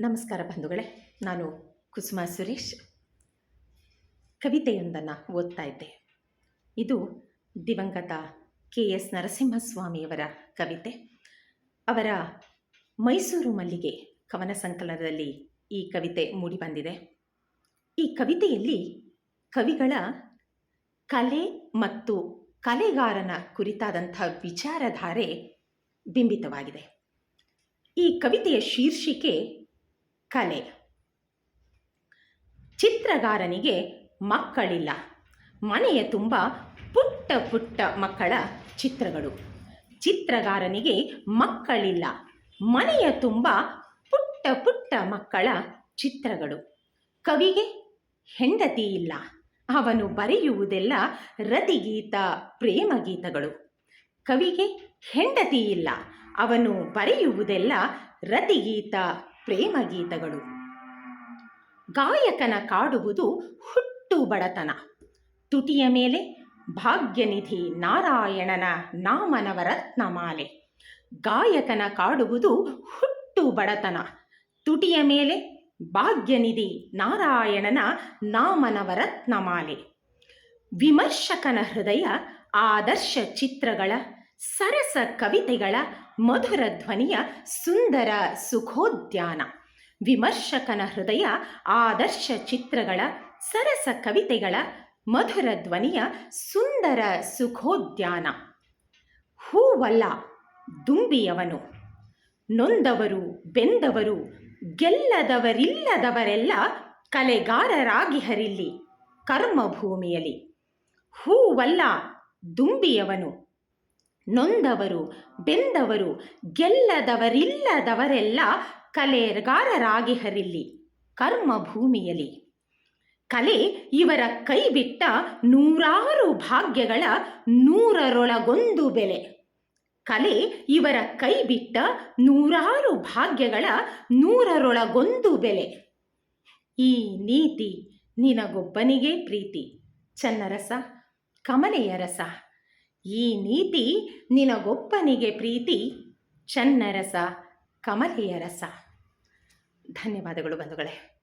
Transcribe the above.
ನಮಸ್ಕಾರ ಬಂಧುಗಳೇ, ನಾನು ಕುಸುಮ ಸುರೇಶ್. ಕವಿತೆಯೊಂದನ್ನು ಓದ್ತಾ ಇದ್ದೆ. ಇದು ದಿವಂಗತ ಕೆ ಎಸ್ ನರಸಿಂಹಸ್ವಾಮಿಯವರ ಕವಿತೆ. ಅವರ ಮೈಸೂರು ಮಲ್ಲಿಗೆ ಕವನ ಸಂಕಲನದಲ್ಲಿ ಈ ಕವಿತೆ ಮೂಡಿಬಂದಿದೆ ಈ ಕವಿತೆಯಲ್ಲಿ ಕವಿಗಳ ಕಲೆ ಮತ್ತು ಕಲೆಗಾರನ ಕುರಿತಾದಂಥ ವಿಚಾರಧಾರೆ ಬಿಂಬಿತವಾಗಿದೆ. ಈ ಕವಿತೆಯ ಶೀರ್ಷಿಕೆ ಕಲೆ. ಚಿತ್ರಗಾರನಿಗೆ ಮಕ್ಕಳಿಲ್ಲ. ಮನೆಯ ತುಂಬ ಪುಟ್ಟ ಪುಟ್ಟ ಮಕ್ಕಳ ಚಿತ್ರಗಳು. ಚಿತ್ರಗಾರನಿಗೆ ಮಕ್ಕಳಿಲ್ಲ. ಮನೆಯ ತುಂಬ ಪುಟ್ಟ ಪುಟ್ಟ ಮಕ್ಕಳ ಚಿತ್ರಗಳು. ಕವಿಗೆ ಹೆಂಡತಿ ಇಲ್ಲ. ಅವನು ಬರೆಯುವುದೆಲ್ಲ ರತಿಗೀತ, ಪ್ರೇಮಗೀತಗಳು. ಕವಿಗೆ ಹೆಂಡತಿ ಇಲ್ಲ. ಅವನು ಬರೆಯುವುದೆಲ್ಲ ರತಿಗೀತ ಪ್ರೇಮಗೀತಗಳು. ಗಾಯಕನ ಕಾಡುವುದು ಹುಟ್ಟು ಬಡತನ. ತುಟಿಯ ಮೇಲೆ ಭಾಗ್ಯನಿಧಿ ನಾರಾಯಣನ ನಾಮನವರತ್ನಮಾಲೆ ಗಾಯಕನ ಕಾಡುವುದು ಹುಟ್ಟು ಬಡತನ. ತುಟಿಯ ಮೇಲೆ ಭಾಗ್ಯನಿಧಿ ನಾರಾಯಣನ ನಾಮನವರತ್ನಮಾಲೆ ವಿಮರ್ಶಕನ ಹೃದಯ ಆದರ್ಶ ಚಿತ್ರಗಳ ಸರಸ ಕವಿತೆಗಳ ಮಧುರ ಧ್ವನಿಯ ಸುಂದರ ಸುಖೋದ್ಯಾನ. ವಿಮರ್ಶಕನ ಹೃದಯ ಆದರ್ಶ ಚಿತ್ರಗಳ ಸರಸ ಕವಿತೆಗಳ ಮಧುರ ಧ್ವನಿಯ ಸುಂದರ ಸುಖೋದ್ಯಾನ. ಹೂವಲ್ಲ ದುಂಬಿಯವನು. ನೊಂದವರು ಬೆಂದವರು, ಗೆಲ್ಲದವರಿಲ್ಲದವರೆಲ್ಲ ಕಲೆಗಾರರಾಗಿ ಹರಿಲಿ ಕರ್ಮಭೂಮಿಯಲ್ಲಿ. ಹೂವಲ್ಲ ದುಂಬಿಯವನು. ನೊಂದವರು, ಬೆಂದವರು, ಗೆಲ್ಲದವರಿಲ್ಲದವರೆಲ್ಲ ಕಲೆಗಾರರಾಗಿ ಹರಿಲ್ಲಿ ಕರ್ಮಭೂಮಿಯಲ್ಲಿ. ಕಲೆ ಇವರ ಕೈ ಬಿಟ್ಟ ನೂರಾರು ಭಾಗ್ಯಗಳ ನೂರರೊಳಗೊಂದು ಬೆಲೆ. ಕಲೆ ಇವರ ಕೈ ಬಿಟ್ಟ ನೂರಾರು ಭಾಗ್ಯಗಳ ನೂರರೊಳಗೊಂದು ಬೆಲೆ. ಈ ನೀತಿ ನಿನಗೊಬ್ಬನಿಗೆ ಪ್ರೀತಿ, ಚನ್ನರಸ, ಕಮಲೆಯ ರಸ. ಈ ನೀತಿ ನಿನಗೊಪ್ಪನಿಗೆ ಪ್ರೀತಿ ಚನ್ನರಸ ಕಮಲೆಯ ರಸ. ಧನ್ಯವಾದಗಳು ಬಂಧುಗಳೇ.